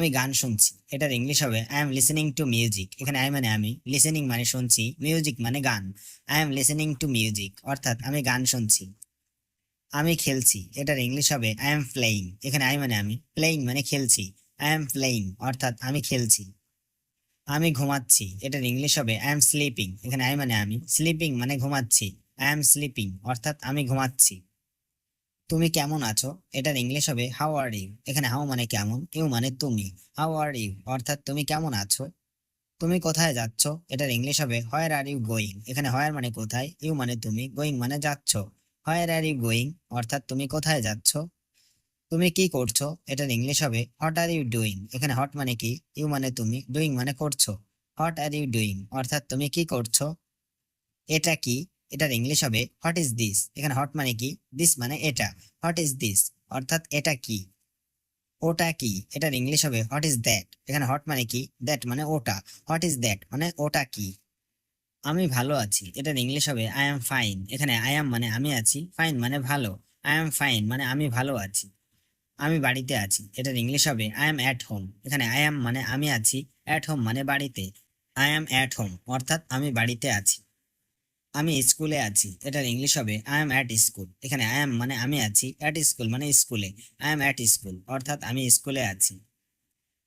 আমি গান শুনছি। এটার ইংলিশ হবে I am listening to music এখানে আই মানে আমি লিসেনিং মানে শুনছি মিউজিক মানে গান। I am listening to music অর্থাৎ আমি গান শুনছি। আমি খেলছি, এটার ইংলিশ হবে আই এম প্লেয়িং এখানে আই মানে আমি প্লেয়িং মানে খেলছি আই এম প্লেয়িং অর্থাৎ আমি খেলছি। আমি ঘুমাচ্ছি, এটার ইংলিশ হবে আই এম স্লিপিং এখানে আই মানে আমি স্লিপিং মানে ঘুমাচ্ছি আই এম স্লিপিং অর্থাৎ আমি ঘুমাচ্ছি। তুমি কেমন আছো? এটার ইংলিশ হবে হাউ আর ইউ এখানে হাউ মানে কেমন ইউ মানে তুমি। হাউ আর ইউ অর্থাৎ তুমি কেমন আছো? তুমি কোথায় যাচ্ছ? এটার ইংলিশ হবে হোয়ার আর ইউ গোয়িং এখানে হোয়ার মানে কোথায় ইউ মানে তুমি। গোয়িং মানে যাচ্ছ। হোয়ার আর ইউ গোয়িং অর্থাৎ তুমি কোথায় যাচ্ছ? তুমি কি করছ? এটার ইংলিশ হবে হট আর ইউ ডুইং এখানে হট মানে কি ইউ মানে তুমি। ডুইং মানে করছ। হট আর ইউ ডুইং অর্থাৎ তুমি কি করছ? এটা কি? এটার ইংলিশ হবে হোয়াট ইজ দিস এখানে হট মানে কি? দিস মানে এটা। হোয়াট ইজ দিস অর্থাৎ এটা কি? ওটা কি? এটার ইংলিশ হবে হোয়াট ইজ দ্যাট এখানে হট মানে কি? দ্যাট মানে ওটা। হোয়াট ইজ দ্যাট মানে ওটা কি? আমি ভালো আছি। এটার ইংলিশ হবে আই এম ফাইন এখানে আই এম মানে আমি আছি। ফাইন মানে ভালো। আই এম ফাইন মানে আমি ভালো আছি। আমি বাড়িতে আছি। এটার ইংলিশ হবে আই এম অ্যাট হোম এখানে আই এম মানে আমি আছি। অ্যাট হোম মানে বাড়িতে। আই এম অ্যাট হোম অর্থাৎ আমি বাড়িতে আছি। আমি স্কুলে আছি। এটার ইংলিশ হবে আই এম অ্যাট স্কুল এখানে আই এম মানে আমি আছি। অ্যাট স্কুল মানে স্কুলে। আই এম অ্যাট স্কুল অর্থাৎ আমি স্কুলে আছি।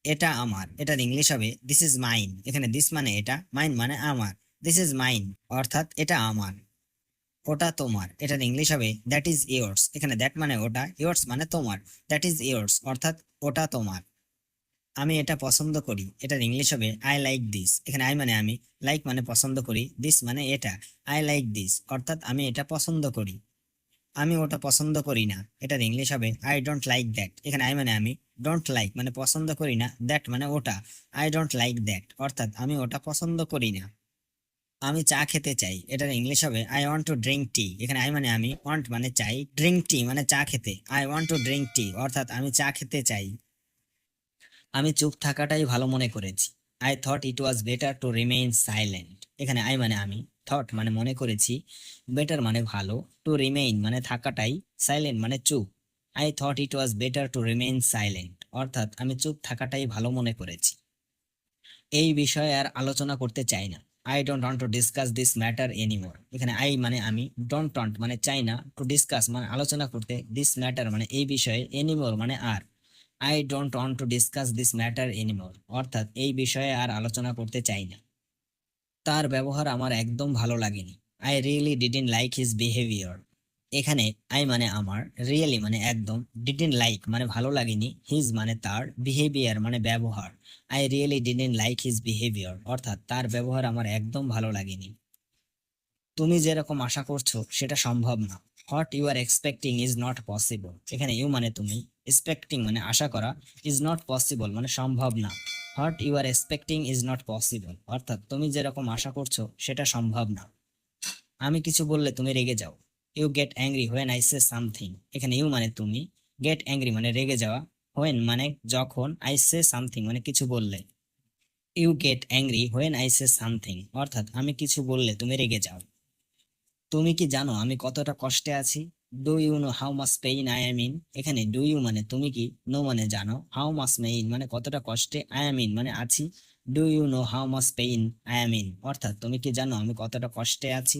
এটা আমার। এটার ইংলিশ হবে দিস ইজ মাইন এখানে দিস মানে এটা মাইন মানে আমার। দিস ইজ মাইন অর্থাৎ এটা আমার। ওটা তোমার। এটার ইংলিশ হবে দ্যাট ইজ ইয়োর্স এখানে দ্যাট মানে ওটা ইয়োর্স মানে তোমার। দ্যাট ইজ ইয়োর্স অর্থাৎ ওটা তোমার। আমি এটা পছন্দ করি। এটার ইংলিশ হবে আই লাইক দিস এখানে আই মানে আমি লাইক মানে পছন্দ করি দিস মানে এটা আই লাইক দিস অর্থাৎ আমি এটা পছন্দ করি। আমি ওটা পছন্দ করি না, এটার ইংলিশ হবে আই ডোন্ট লাইক দ্যাট এখানে আই মানে আমি ডোন্ট লাইক মানে পছন্দ করি না দ্যাট মানে ওটা আই ডোন্ট লাইক দ্যাট অর্থাৎ আমি ওটা পছন্দ করি না। আমি চা খেতে চাই, এটার ইংলিশ হবে I want to drink tea এখানে আই মানে আমি ওয়ান্ট মানে চাই ড্রিঙ্ক টি মানে চা খেতে I want to drink tea অর্থাৎ আমি চা খেতে চাই। আমি চুপ থাকাটাই ভালো মনে করেছি। I thought it was better to remain silent এখানে আই মানে আমি। থট মানে মনে করেছি। বেটার মানে ভালো। টু রিমেইন মানে থাকাটাই। সাইলেন্ট মানে চুপ। I thought it was better to remain silent অর্থাৎ আমি চুপ থাকাটাই ভালো মনে করেছি। এই বিষয়ে আর আলোচনা করতে চাই না। I don't want to discuss this matter anymore এখানে আই মানে আমি। ডোন্ট ওয়ান্ট মানে চাই না। টু ডিসকাস মানে আলোচনা করতে। দিস ম্যাটার মানে এই বিষয়ে এনিমোর মানে আর। I don't want to discuss this matter anymore অর্থাৎ এই বিষয়ে আর আলোচনা করতে চাই না। তার ব্যবহার আমার একদম ভালো লাগেনি। I really didn't like his behaviour এখানে আই মানে আমার রিয়েলি মানে একদম ডিডেন্ট লাইক মানে ভালো লাগেনি। হিজ মানে তার বিহেভিয়ার মানে ব্যবহার। I really didn't like his behaviour অর্থাৎ তার ব্যবহার আমার একদম ভালো লাগেনি। তুমি যেরকম আশা করছ, সেটা সম্ভব না। What you are expecting is not possible এখানে ইউ মানে তুমি। এক্সপেক্টিং মানে আশা করা ইজ নট পসিবল মানে সম্ভব না। What you are expecting is not possible অর্থাৎ তুমি যেরকম আশা করছ সেটা সম্ভব না। আমি কিছু বললে তুমি রেগে যাও। You get angry when I say something এখানে ইউ মানে তুমি। গেট অ্যাংরি মানে রেগে যাওয়া। হোয়েন মানে যখন আই সে সামথিং মানে কিছু বললে। You get angry when I say something অর্থাৎ আমি কিছু বললে তুমি রেগে যাও। তুমি কি জানো আমি কতটা কষ্টে আছি? Do you know how much pain I am in এখানে ডু ইউ মানে তুমি কি? নো মানে জানো। হাউ মাস মেইন মানে কতটা কষ্টে আই এম ইন মানে আছি। Do you know how much pain I am in অর্থাৎ তুমি কি জানো আমি কতটা কষ্টে আছি?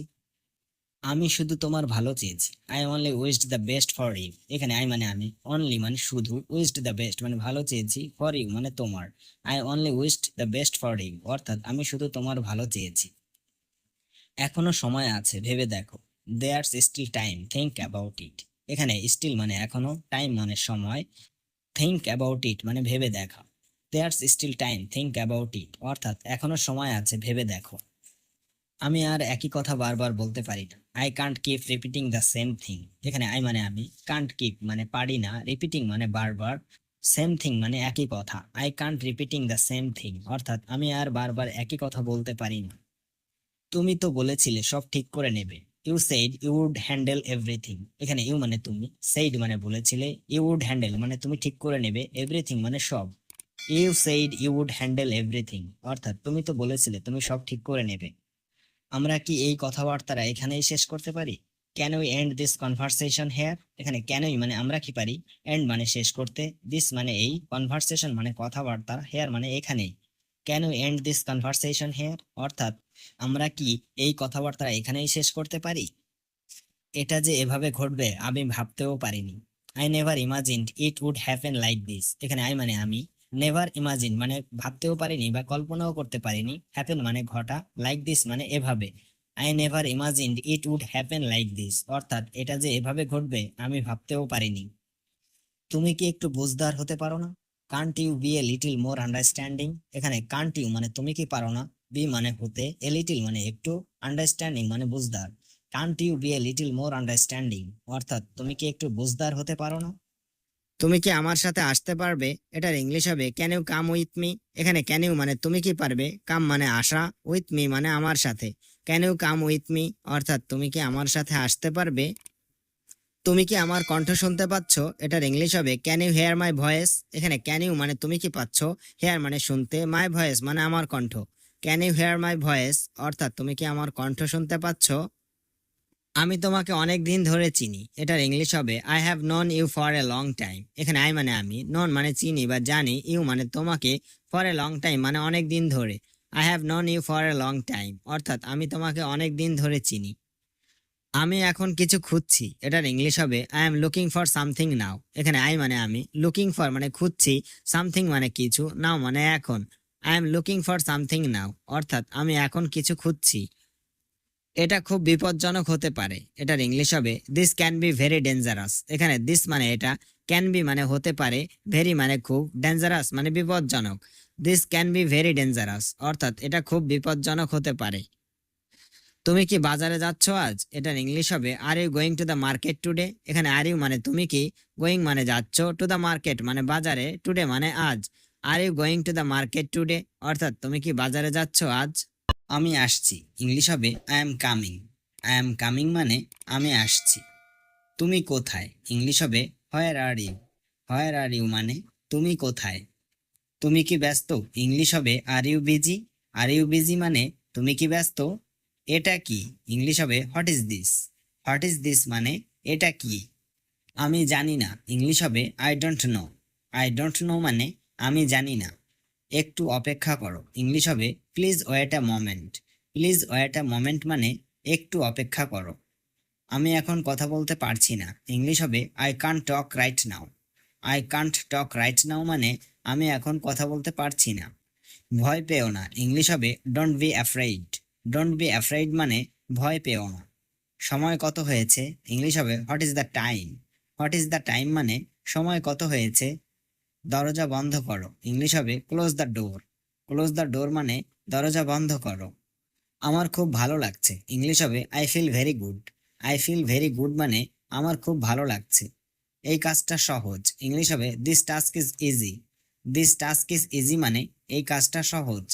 আমি শুধু তোমার ভালো চেয়েছি। I only wished the best for you এখানে আই মানে আমি। অনলি মানে শুধু উইস্ট দ্য বেস্ট মানে ভালো চেয়েছি ফর ইউ মানে তোমার। I only wished the best for you অর্থাৎ আমি শুধু তোমার ভালো চেয়েছি। এখনও সময় আছে, ভেবে দেখো। There's still time think about it এখানে স্টিল মানে এখনও টাইম মানে সময়। থিঙ্ক অ্যাবাউট ইট মানে ভেবে দেখা। There's still time think about it অর্থাৎ এখনও সময় আছে, ভেবে দেখো। আমি আর একই কথা বারবার বলতে পারি না। I can't keep repeating the same thing এখানে আই মানে আমি। কান্ট কিপ মানে পারি না। রিপিটিং মানে বারবার। সেম থিং মানে একই কথা। I can't repeating the same thing অর্থাৎ আমি আর বারবার একই কথা বলতে পারি না। তুমি তো বলেছিলে সব ঠিক করে নেবে। You said you would handle everything এখানে ইউ মানে তুমি সেইড মানে বলেছিলে ইউ উড হ্যান্ডেল মানে তুমি ঠিক করে নেবে এভরিথিং মানে সব। You said you would handle everything অর্থাৎ তুমি তো বলেছিলে তুমি সব ঠিক করে নেবে। আমরা কি এই কথাবার্তারা এখানেই শেষ করতে পারি? Can we end this conversation here এখানে ক্যানই মানে আমরা কি পারি? এন্ড মানে শেষ করতে দিস মানে এই কনভারসেশন মানে কথাবার্তা হেয়ার মানে এখানেই। Can we end this conversation here অর্থাৎ আমরা কি এই কথাবার্তা এখানেই শেষ করতে পারি? এটা যে এভাবে ঘটবে, আমি ভাবতেও পারিনি। I never imagined it would happen like this এখানে আই মানে আমি। নেভার ইমাজিন মানে ভাবতেও পারিনি বা কল্পনাও করতে পারিনি। হ্যাপেন মানে ঘটা লাইক দিস মানে এভাবে। I never imagined it would happen like this অর্থাৎ এটা যে এভাবে ঘটবে, আমি ভাবতেও পারিনি। তুমি কি একটু বুঝদার হতে পারো না? Can't you be a little more understanding এখানে কান্ট ইউ মানে তুমি কি পারো না? বি মানে হতে এ লিটিল মানে একটু আন্ডারস্ট্যান্ডিং মানে বুঝদার। Can't you be a little more understanding অর্থাৎ তুমি কি একটু বুঝদার হতে পারো না? তুমি কি আমার সাথে আসতে পারবে? এটার ইংলিশ হবে can you come with me এখানে ক্যান ইউ মানে তুমি কি পারবে? কাম মানে আসা উইথ মি মানে আমার সাথে। Can you come with me অর্থাৎ তুমি কি আমার সাথে আসতে পারবে? তুমি কি আমার কণ্ঠ শুনতে পাচ্ছ? এটার ইংলিশ হবে can you hear my voice এখানে ক্যান ইউ মানে তুমি কি পাচ্ছ? হেয়ার মানে শুনতে মাই ভয়েস মানে আমার কণ্ঠ। Can you hear my voice অর্থাৎ তুমি কি আমার কণ্ঠ শুনতে পাচ্ছ? আমি তোমাকে অনেক দিন ধরে চিনি। এটার ইংলিশ হবে I have known you for a long time এখানে আই মানে আমি নন মানে চিনি বা জানি ইউ মানে তোমাকে ফর এ লং টাইম মানে অনেক দিন ধরে। I have known you for a long time অর্থাৎ আমি তোমাকে অনেক দিন ধরে চিনি। আমি এখন কিছু খুঁজছি। এটার ইংলিশ হবে I am looking for something now এখানে আই মানে আমি লুকিং ফর মানে খুঁজছি সামথিং মানে কিছু নাও মানে এখন। I am looking for something now অর্থাৎ, আমি এখন কিছু খুঁজছি। এটা খুব বিপজ্জনক হতে পারে। এটার ইংলিশ হবে this can be very dangerous এখানে দিস মানে এটা ক্যান বি মানে হতে পারে ভেরি মানে খুব ডেঞ্জারাস মানে বিপজ্জনক। This can be very dangerous অর্থাৎ, এটা খুব বিপজ্জনক হতে পারে। তুমি কি বাজারে যাচ্ছ আজ? এটার ইংলিশ হবে are you going to the market today এখানে আর ইউ মানে তুমি কি গোয়িং মানে যাচ্ছ টু দ্য মার্কেট মানে বাজারে টুডে মানে আজ। Are you going to the market today অর্থাৎ তুমি কি বাজারে যাচ্ছ আজ? আমি আসছি। ইংলিশ হবে I am coming I am coming মানে আমি আসছি। তুমি কোথায়? ইংলিশ হবে where are you where are you মানে তুমি কোথায়? তুমি কি ব্যস্ত? ইংলিশ হবে are you busy are you busy মানে তুমি কি ব্যস্ত? এটা কি? ইংলিশ হবে what is this what is this মানে এটা কি? আমি জানি না। ইংলিশ হবে I don't know I don't know মানে আমি জানি না। একটু অপেক্ষা করো। ইংলিশ হবে, please wait a moment. Please wait a moment মানে একটু অপেক্ষা করো। আমি এখন কথা বলতে পারছি না। ইংলিশ হবে, I can't talk right now. I can't talk right now মানে আমি এখন কথা বলতে পারছি না। ভয় পেও না। ইংলিশ হবে, don't be afraid. Don't be afraid মানে ভয় পেও না। সময় কত হয়েছে? ইংলিশ হবে, what is the time? What is the time? মানে সময় কত হয়েছে? দরজা বন্ধ করো। ইংলিশ হবে close the door close the door মানে দরজা বন্ধ করো। আমার খুব ভালো লাগছে। ইংলিশ হবে I feel very good I feel very good মানে আমার খুব ভালো লাগছে। এই কাজটা সহজ। ইংলিশ হবে this task is easy this task is easy মানে এই কাজটা সহজ।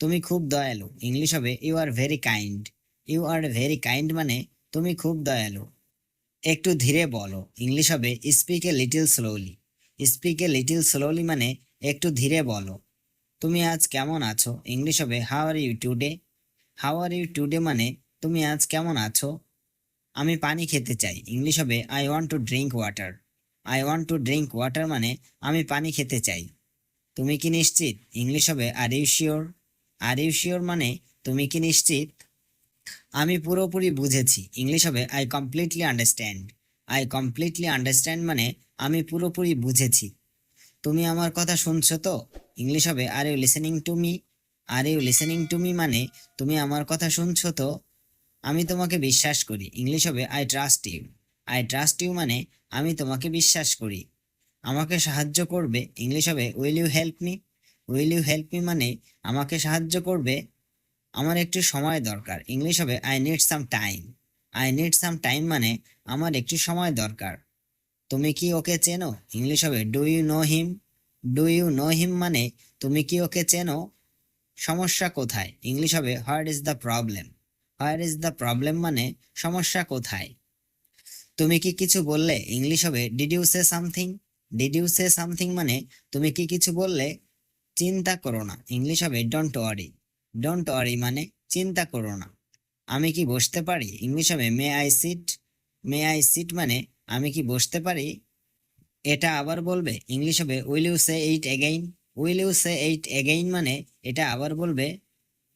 তুমি খুব দয়ালু। ইংলিশ হবে you are very kind you are very kind মানে তুমি খুব দয়ালু। একটু ধীরে বলো। ইংলিশ হবে speak a little slowly speak a little slowly মানে একটু ধীরে বলো। তুমি আজ কেমন আছো? ইংলিশ হবে how are you today how are you today মানে তুমি আজ কেমন আছো? আমি পানি খেতে চাই। ইংলিশ হবে I want to drink water I want to drink water মানে আমি পানি খেতে চাই। তুমি কি নিশ্চিত? ইংলিশ হবে are you sure are you sure মানে তুমি কি নিশ্চিত? আমি পুরোপুরি বুঝেছি। ইংলিশ হবে I completely understand I completely understand মানে আমি পুরোপুরি বুঝেছি। তুমি আমার কথা শুনছো তো? ইংলিশ হবে are you listening to me are you listening to me মানে তুমি আমার কথা শুনছো তো? আমি তোমাকে বিশ্বাস করি, ইংলিশ হবে I trust you I trust you মানে আমি তোমাকে বিশ্বাস করি। আমাকে সাহায্য করবে, ইংলিশ হবে will you help me will you help me মানে আমাকে সাহায্য করবে। আমার একটু সময় দরকার, ইংলিশ হবে I need some time I need some time মানে আমার একটু সময় দরকার। তুমি কি ওকে চেনো? ইংলিশ হবে do you know him do you know him মানে তুমি কি ওকে চেনো? সমস্যা কোথায়? ইংলিশ হবে what is the problem where is the problem মানে সমস্যা কোথায়? তুমি কি কিছু বললে? ইংলিশ হবে did you say something did you say something মানে তুমি কি কিছু বললে? চিন্তা করো না। ইংলিশ হবে ডোন্ট ওয়ারি ডোন্ট ওয়ারি মানে চিন্তা করো না। আমি কি বসতে পারি? ইংলিশ হবে may I sit may I sit মানে আমি কি বসতে পারি? এটা আবার বলবে, ইংলিশ হবে will you say it again will you say it again মানে এটা আবার বলবে,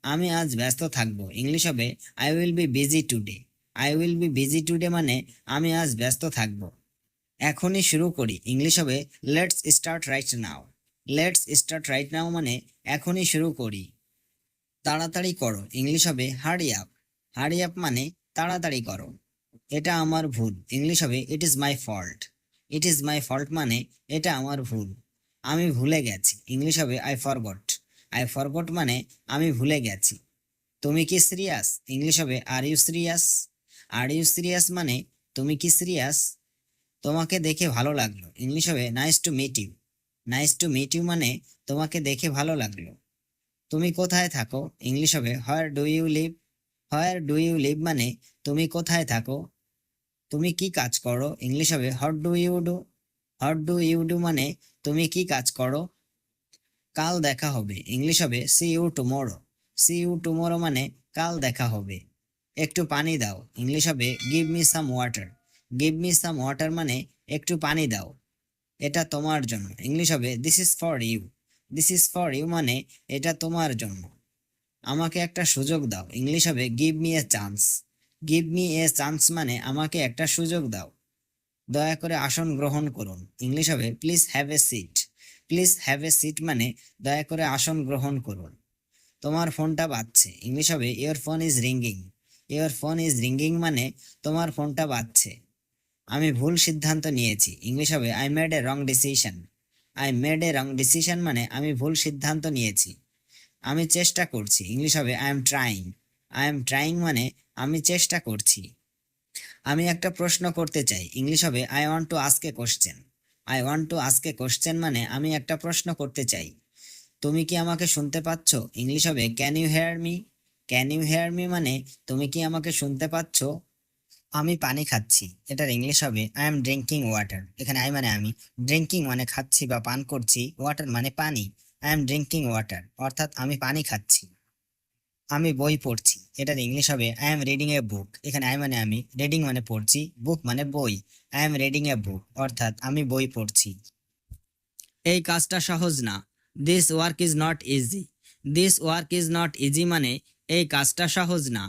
আমি আজ ব্যস্ত থাকব। ইংলিশ হবে I will be busy today I will be busy today মানে আমি আজ ব্যস্ত থাকব। এখনই শুরু করি, ইংলিশ হবে let's start right now let's start right now মানে এখনই শুরু করি, তাড়াতাড়ি করো। ইংলিশ হবে হারি আপ হারি আপ মানে তাড়াতাড়ি করো। এটা আমার ভুল। ইংলিশ হবে it is my fault it is my fault মানে এটা আমার ভুল। আমি ভুলে গেছি। ইংলিশ হবে আই ফরগট আই ফরগট মানে আমি ভুলে গেছি। তুমি কি সিরিয়াস ইংলিশ হবে are you serious are you serious মানে তুমি কি সিরিয়াস তোমাকে দেখে ভালো লাগল। ইংলিশ হবে nice to meet you nice to meet you মানে তোমাকে দেখে ভালো লাগল। তুমি কোথায় থাকো? ইংলিশ হবে where do you live where do you live মানে তুমি কোথায় থাকো? তুমি কি কাজ করো? ইংলিশ হবে what do you do what do you do মানে তুমি কি কাজ করো? কাল দেখা হবে, ইংলিশ হবে see you tomorrow see you tomorrow মানে কাল দেখা হবে। একটু পানি দাও, ইংলিশ হবে give me some water give me some water মানে একটু পানি দাও। এটা তোমার জন্য। ইংলিশ হবে this is for you this is for you মানে এটা তোমার জন্য। আমাকে একটা সুযোগ দাও, ইংলিশ হবে give me a chance give me a chance মানে আমাকে একটা সুযোগ দাও। দয়া করে আসন গ্রহণ করুন। ইংলিশ হবে please have a seat please have a seat মানে দয়া করে আসন গ্রহণ করুন। তোমার ফোনটা বাজছে। ইংলিশ হবে your phone is ringing your phone is ringing মানে তোমার ফোনটা বাজছে। আমি ভুল সিদ্ধান্ত নিয়েছি। ইংলিশ হবে I made a wrong decision I made a wrong decision মানে আমি ভুল সিদ্ধান্ত নিয়েছি। আমি চেষ্টা করছি। ইংলিশ হবে I am trying I am trying মানে আমি চেষ্টা করছি। আমি একটা প্রশ্ন করতে চাই। ইংলিশ হবে I want to ask a question I want to ask a question মানে আমি একটা প্রশ্ন করতে চাই। তুমি কি আমাকে শুনতে পাচ্ছ? ইংলিশ হবে can you hear me can you hear me মানে তুমি কি আমাকে শুনতে পাচ্ছ? আমি পানি খাচ্ছি। এটার ইংলিশ হবে আই এম ড্রিঙ্কিং ওয়াটার এখানে আই মানে আমি। ড্রিঙ্কিং মানে খাচ্ছি বা পান করছি। ওয়াটার মানে পানি। আই এম ড্রিঙ্কিং ওয়াটার অর্থাৎ আমি পানি খাচ্ছি। আমি বই পড়ছি। এটার ইংলিশ হবে I am reading a book এখানে আই মানে আমি রিডিং মানে পড়ছি বুক মানে বই। I am reading a book অর্থাৎ আমি বই পড়ছি। এই কাজটা সহজ না। This work is not easy this work is not easy মানে এই কাজটা সহজ না।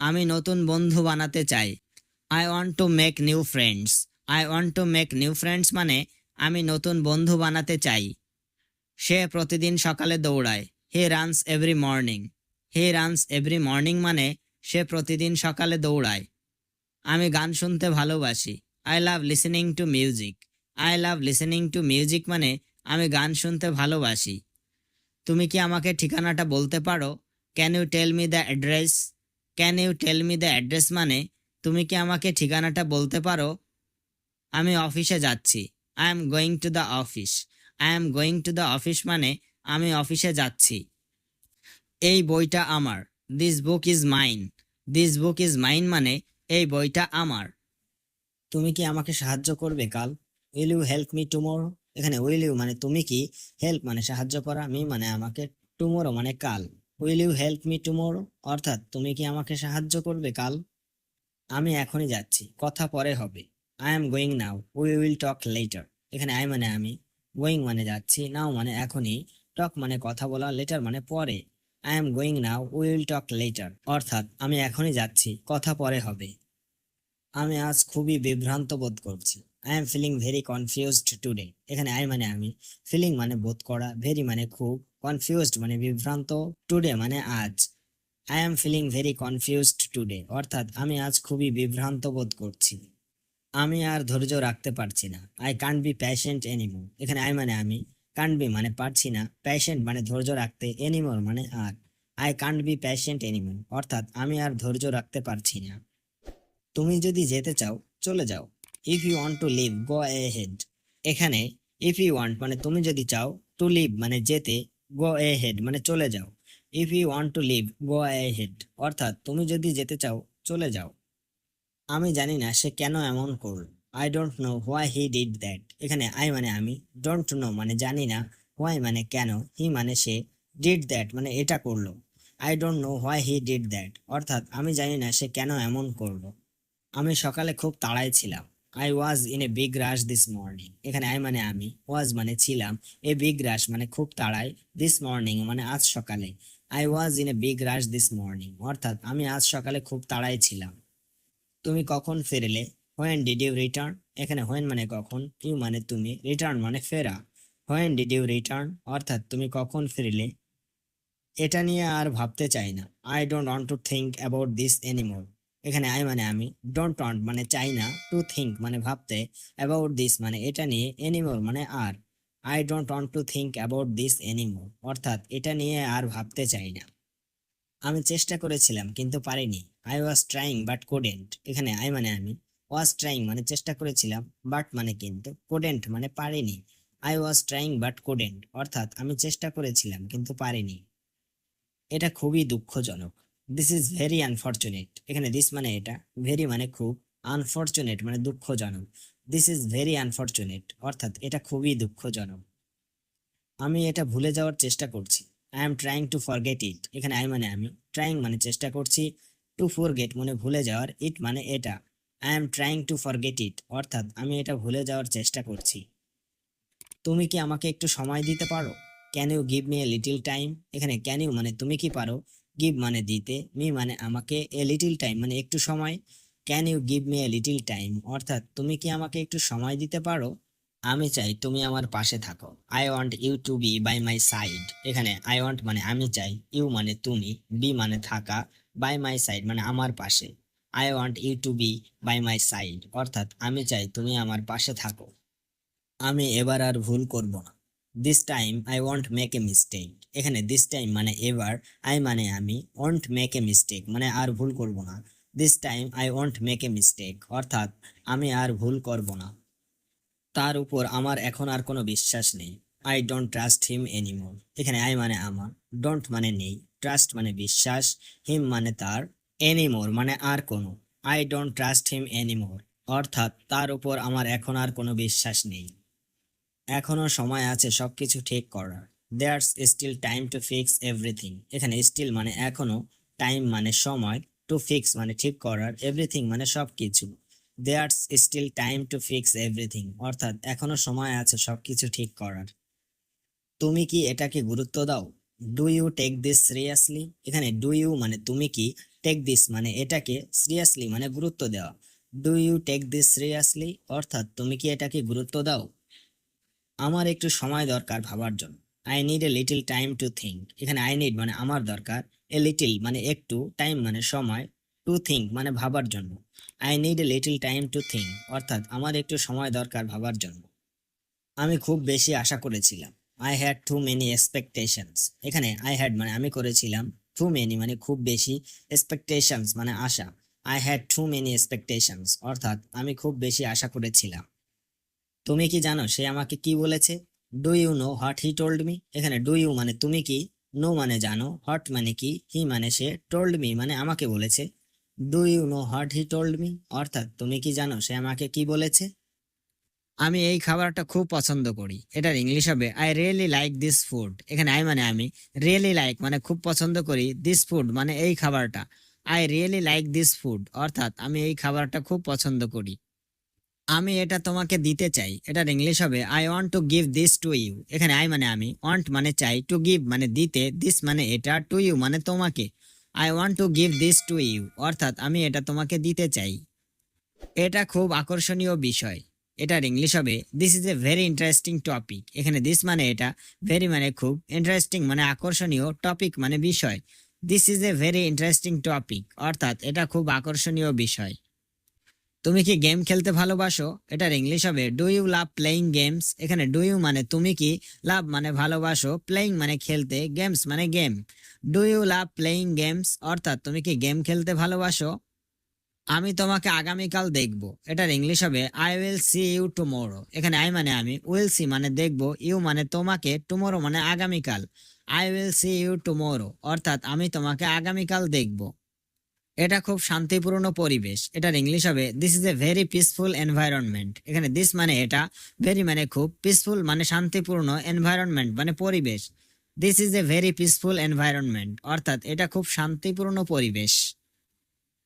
আমি নতুন বন্ধু বানাতে চাই। I want to make new friends I want to make new friends মানে আমি নতুন বন্ধু বানাতে চাই। সে প্রতিদিন সকালে দৌড়ায়। He runs every morning he runs every morning মানে সে প্রতিদিন সকালে দৌড়ায়। আমি গান শুনতে ভালোবাসি। I love listening to music I love listening to music মানে আমি গান শুনতে ভালোবাসি। তুমি কি আমাকে ঠিকানাটা বলতে পারো? Can you tell me the address can you tell me the address মানে তুমি কি আমাকে ঠিকানাটা বলতে পারো? আমি অফিসে যাচ্ছি। I am going to the office I am going to the office মানে আমি অফিসে যাচ্ছি। এই বইটা আমার। This book is mine this book is mine মানে এই বইটা আমার। তুমি কি আমাকে সাহায্য করবে, কাল? Will you help me tomorrow এখানে উইল ইউ মানে তুমি কি? হেল্প মানে সাহায্য করা মি মানে আমাকে টুমোরো মানে কাল। Will you help me tomorrow অর্থাৎ তুমি কি আমাকে সাহায্য করবে, কাল? আমি এখনই যাচ্ছি। কথা পরে হবে। I am going now we will talk later এখানে আই মানে আমি। গোয়িং মানে যাচ্ছি নাও মানে এখনই। টক মানে কথা বলা লেটার মানে পরে। I am going now we will talk later অর্থাৎ, আমি এখনই যাচ্ছি। কথা পরে হবে। আমি আজ খুবই বিভ্রান্ত বোধ করছি। I am feeling very confused today এখানে আই মানে আমি। ফিলিং মানে বোধ করা। ভেরি মানে খুব কনফিউজড মানে বিভ্রান্ত টুডে মানে আজ। I am feeling very confused today অর্থাৎ, আমি আজ খুবই বিভ্রান্ত বোধ করছি। আমি আর ধৈর্য রাখতে পারছি না। I can't be patient anymore এখানে আই মানে আমি। কান্ট বি মানে পারছি না। প্যাশেন্ট মানে ধৈর্য রাখতে এনিমোর মানে আর। I can't be patient anymore অর্থাৎ আমি আর ধৈর্য রাখতে পারছি না। তুমি যদি যেতে চাও, চলে যাও। If you want to leave go ahead এখানে ইফ ইউ ওয়ান্ট মানে তুমি যদি চাও টু লিভ মানে যেতে গো এ হেড মানে চলে যাও। If you want to leave go ahead অর্থাৎ তুমি যদি যেতে চাও, চলে যাও। আমি জানি না সে কেন এমন করল। I don't know why he did that এখানে আই মানে আমি ডোন্ট নো মানে জানি না হোয়াই মানে কেন হি মানে সে ডিড দ্যাট মানে এটা করল। I don't know why he did that অর্থাৎ আমি জানি না সে কেন এমন করল। আমি সকালে খুব তাড়ায় ছিলাম। I was in a big rush this morning এখানে আই মানে আমি ওয়াজ মানে ছিলাম। এ বিগ রাশ মানে খুব তাড়ায় দিস মর্নিং মানে আজ সকালে। I was in a big rush this morning অর্থাৎ আমি আজ সকালে খুব তাড়ায় ছিলাম। তুমি কখন ফিরলে? হোয়েন ডিড ইউ রিটার্ন এখানে হোয়েন মানে কখন? ইউ মানে তুমি। রিটার্ন মানে ফেরা। হোয়েন ডিড ইউ রিটার্ন অর্থাৎ তুমি কখন ফিরলে? এটা নিয়ে আর ভাবতে চাই না। I don't want to think about this anymore এখানে আই মানে আমি। ডোন্ট ওয়ান্ট মানে চাই না। টু থিঙ্ক মানে ভাবতে। অ্যাবাউট দিস মানে এটা নিয়ে। এনিমোর মানে আর। I don't want to think about this anymore অর্থাৎ এটা নিয়ে আর ভাবতে চাই না। আমি চেষ্টা করেছিলাম, কিন্তু পারিনি। I was trying but couldn't এখানে আই মানে আমি। ওয়াজ ট্রাইং মানে চেষ্টা করেছিলাম বাট মানে কিন্তু কোডেন্ট মানে পারিনি। I was trying but couldn't অর্থাৎ আমি চেষ্টা করেছিলাম, কিন্তু পারিনি। এটা খুবই দুঃখজনক। দিস ইজ ভেরি আনফর্চুনেট এখানে দিস মানে এটা ভেরি মানে খুব আনফর্চুনেট মানে দুঃখজনক। দিস ইজ ভেরি আনফর্চুনেট অর্থাৎ এটা খুবই দুঃখজনক। আমি এটা ভুলে যাওয়ার চেষ্টা করছি। I am trying to forget it এখানে আই মানে আমি ট্রাইং মানে চেষ্টা করছি টু ফরগেট মানে ভুলে যাওয়ার। ইট মানে এটা। I am trying to forget it অর্থাৎ আমি এটা ভুলে যাওয়ার চেষ্টা করছি। তুমি কি আমাকে একটু সময় দিতে পারো? Can you give me a little time এখানে ক্যান ইউ মানে তুমি কি পারো? গিভ মানে দিতে মি মানে আমাকে এ লিটিল টাইম মানে একটু সময়। Can you give me a little time অর্থাৎ তুমি কি আমাকে একটু সময় দিতে পারো? আমি চাই তুমি আমার পাশে থাকো। I want you to be by my side এখানে আই ওয়ান্ট মানে আমি চাই ইউ মানে তুমি বি মানে থাকা বাই মাই সাইড মানে আমার পাশে। I want you to be by my side অর্থাৎ আমি চাই তুমি আমার পাশে থাকো। আমি এবার আর ভুল করব না। This time I want make a mistake এখানে দিস টাইম মানে এবার আই মানে আমি ওয়ান্ট মেক এ মিস্টেক মানে আর ভুল করব না। This time I want make a mistake অর্থাৎ আমি আর ভুল করব না। তার উপর আমার এখন আর কোনো বিশ্বাস নেই। I don't trust him anymore এখানে আই মানে আমার ডোন্ট মানে নেই। ট্রাস্ট মানে বিশ্বাস হিম মানে তার। এনিমোর মানে আর কোনো। I don't trust him anymore অর্থাৎ তার উপর আমার এখন আর কোনো বিশ্বাস নেই। এখনও সময় আছে সব কিছু ঠিক করার। There's still time to fix everything এখানে স্টিল মানে এখনও টাইম মানে সময় টু ফিক্স মানে ঠিক করার এভরিথিং মানে সব কিছু there's still time to fix everything অর্থাৎ এখনও সময় আছে সব কিছু ঠিক করার। তুমি কি এটাকে গুরুত্ব দাও? Do you take this seriously এখানে ডু ইউ মানে তুমি কি টেক দিস মানে এটাকে সিরিয়াসলি মানে গুরুত্ব দেওয়া। Do you take this seriously অর্থাৎ তুমি কি এটাকে গুরুত্ব দাও? আমার একটু সময় দরকার ভাবার জন্য। I need a little time to think এখানে আই নিড মানে আমার দরকার। এ লিটিল মানে একটু টাইম মানে সময়। টু থিঙ্ক মানে ভাবার জন্য। I need a little time to think অর্থাৎ আমার একটু সময় দরকার ভাবার জন্য। আমি খুব বেশি আশা করেছিলাম। I had too many expectations এখানে আই হ্যাড মানে আমি করেছিলাম টু মেনি মানে খুব বেশি এক্সপেকটেশনস মানে আশা। I had too many expectations অর্থাৎ আমি খুব বেশি আশা করেছিলাম। তুমি কি জানো সে আমাকে কি বলেছে? Do you know what he told me এখানে ডু ইউ মানে তুমি কি? নো মানে জানো। হট মানে কি? হি মানে সে টোল্ড মি মানে আমাকে বলেছে। Do you know what he told me অর্থাৎ তুমি কি জানো সে আমাকে কি বলেছে? আমি এই খাবারটা খুব পছন্দ করি। এটার ইংলিশ হবে I really like this food এখানে আই মানে আমি রিয়েলি লাইক মানে খুব পছন্দ করি দিস ফুড মানে এই খাবারটা। I really like this food অর্থাৎ আমি এই খাবারটা খুব পছন্দ করি। আমি এটা তোমাকে দিতে চাই। এটার ইংলিশ হবে I want to give this to you এখানে আই মানে আমি ওয়ান্ট মানে চাই টু গিভ মানে দিতে দিস মানে এটা টু ইউ মানে তোমাকে। I want to give this to you অর্থাৎ আমি এটা তোমাকে দিতে চাই। এটা খুব আকর্ষণীয় বিষয়। এটার ইংলিশ হবে this is a very interesting topic এখানে দিস মানে এটা ভেরি মানে খুব ইন্টারেস্টিং মানে আকর্ষণীয় টপিক মানে বিষয়। This is a very interesting topic অর্থাৎ এটা খুব আকর্ষণীয় বিষয়। তুমি কি গেম খেলতে ভালোবাসো? এটার ইংলিশ হবে do you love playing games এখানে ডু ইউ মানে তুমি কি লাভ মানে ভালোবাসো? প্লেইং মানে খেলতে গেমস মানে game do you love playing games অর্থাৎ তুমি কি গেম খেলতে ভালোবাসো? আমি তোমাকে আগামীকাল দেখব। এটার ইংলিশ হবে I will see you tomorrow এখানে আই মানে আমি উইল সি মানে দেখব ইউ মানে তোমাকে টুমোরো মানে আগামীকাল। I will see you tomorrow অর্থাৎ আমি তোমাকে আগামীকাল দেখব। এটা খুব শান্তিপূর্ণ পরিবেশ। এটার ইংলিশ হবে this is a very peaceful environment এখানে দিস মানে এটা ভেরি মানে খুব পিসফুল মানে শান্তিপূর্ণ এনভায়রনমেন্ট মানে পরিবেশ। This is a very peaceful environment অর্থাৎ এটা খুব শান্তিপূর্ণ পরিবেশ।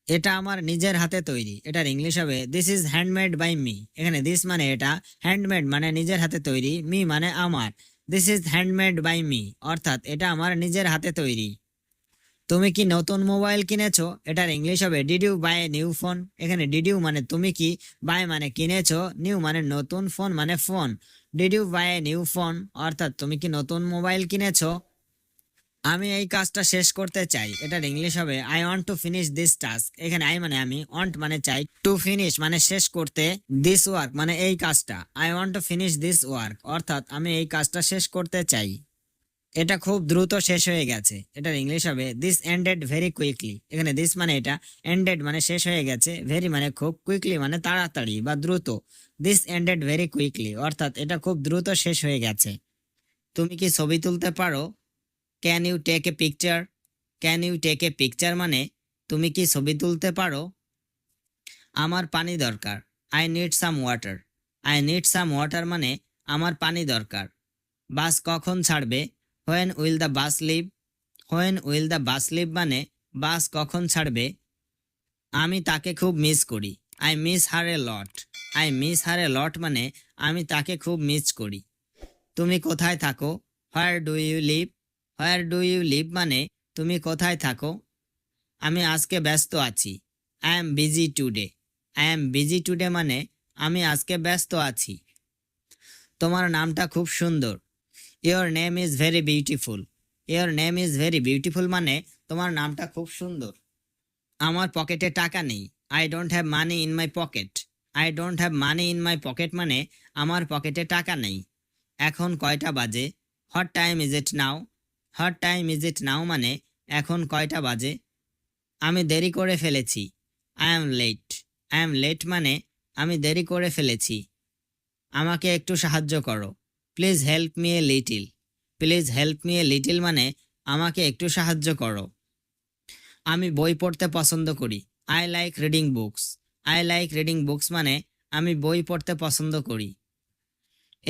এটা আমার নিজের হাতে তৈরি। এটার ইংলিশ হবে this is handmade by me এখানে দিস মানে এটা হ্যান্ডমেড মানে নিজের হাতে তৈরি মি মানে আমার। This is handmade by me অর্থাৎ এটা আমার নিজের হাতে তৈরি। তুমি কি নতুন মোবাইল কিনেছো? এটার ইংলিশ হবে did you buy new phone এখানে ডিড ইউ মানে তুমি কি বাই মানে কিনেছো নিউ মানে নতুন ফোন মানে phone did you buy new phone অর্থাৎ তুমি কি নতুন মোবাইল কিনেছো? আমি এই কাজটা শেষ করতে চাই। এটার ইংলিশ হবে I want to finish this task এখানে আই মানে আমি ওয়ান্ট মানে চাই। টু ফিনিশ মানে শেষ করতে দিস ওয়ার্ক মানে এই কাজটা। I want to finish this work অর্থাৎ আমি এই কাজটা শেষ করতে চাই। এটা খুব দ্রুত শেষ হয়ে গেছে। এটার ইংলিশ হবে দিস এন্ডেড ভেরি কুইকলি এখানে দিস মানে এটা এন্ডেড মানে শেষ হয়ে গেছে। ভেরি মানে খুব কুইকলি মানে তাড়াতাড়ি বা দ্রুত। দিস এন্ডেড ভেরি কুইকলি অর্থাৎ এটা খুব দ্রুত শেষ হয়ে গেছে। তুমি কি ছবি তুলতে পারো? Can you take a picture can you take a picture মানে তুমি কি ছবি তুলতে পারো? আমার পানি দরকার। I need some water I need some water মানে আমার পানি দরকার। বাস কখন ছাড়বে? When will the bus leave when will the bus leave মানে বাস কখন ছাড়বে? আমি তাকে খুব মিস করি। I miss her a lot I miss her a lot মানে আমি তাকে খুব মিস করি। তুমি কোথায় থাকো? Where do you live where do you live মানে তুমি কোথায় থাকো? আমি আজকে ব্যস্ত আছি। I am busy today I am busy today মানে আমি আজকে ব্যস্ত আছি। তোমার নামটা খুব সুন্দর। Your name is very beautiful your name is very beautiful মানে তোমার নামটা খুব সুন্দর। আমার পকেটে টাকা নেই। I don't have money in my pocket I don't have money in my pocket মানে আমার পকেটে টাকা নেই। এখন কয়টা বাজে? What time is it now what time is it now মানে এখন কয়টা বাজে? আমি দেরি করে ফেলেছি। I am late I am late মানে আমি দেরি করে ফেলেছি। আমাকে একটু সাহায্য করো। Please help me a little please help me a little মানে আমাকে একটু সাহায্য করো। আমি বই পড়তে পছন্দ করি। I like reading books I like reading books মানে আমি বই পড়তে পছন্দ করি।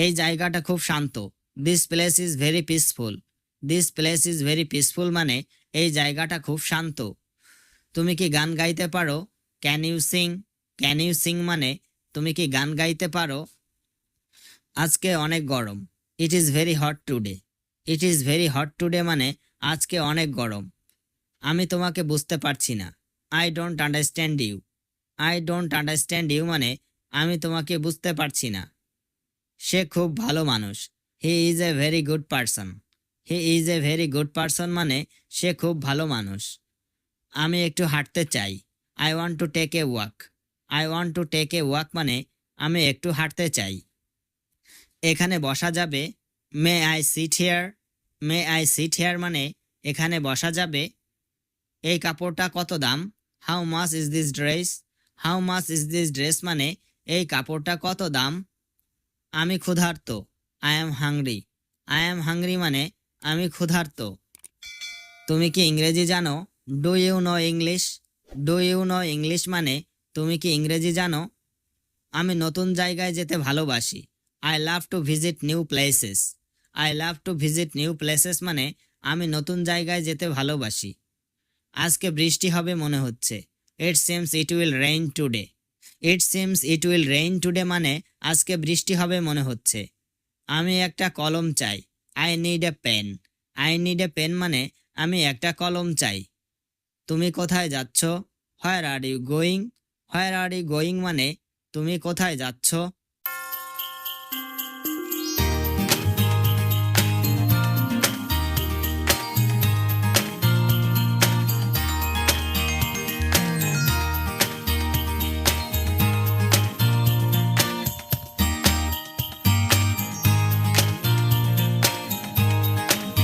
এই জায়গাটা খুব শান্ত। This place is very peaceful this place is very peaceful মানে এই জায়গাটা খুব শান্ত। তুমি কি গান গাইতে পারো? Can you sing can you sing মানে তুমি কি গান গাইতে পারো? আজকে অনেক গরম। It is very hot today it is very hot today মানে আজকে অনেক গরম। আমি তোমাকে বুঝতে পারছি না। I don't understand you I don't understand you মানে আমি তোমাকে বুঝতে পারছি না। সে খুব ভালো মানুষ। He is a very good person he is a very good person মানে সে খুব ভালো মানুষ। আমি একটু হাঁটতে চাই। I want to take a walk I want to take a walk মানে আমি একটু হাঁটতে চাই। এখানে বসা যাবে। May I sit here may I sit here মানে এখানে বসা যাবে। এই কাপড়টা কত দাম? How much is this dress how much is this dress মানে এই কাপড়টা কত দাম? আমি ক্ষুধার্ত। I am hungry I am hungry মানে আমি ক্ষুধার্ত। তুমি কি ইংরেজি জানো? Do you know English do you know English মানে তুমি কি ইংরেজি জানো? আমি নতুন জায়গায় যেতে ভালোবাসি। I love to visit new places I love to visit new places মানে আমি নতুন জায়গায় যেতে ভালোবাসি। আজকে বৃষ্টি হবে মনে হচ্ছে। It seems it will rain today it seems it will rain today মানে আজকে বৃষ্টি হবে মনে হচ্ছে। আমি একটা কলম চাই। I need a pen I need a pen মানে আমি একটা কলম চাই। তুমি কোথায় যাচ্ছ? Where are you going where are you going মানে তুমি কোথায় যাচ্ছ?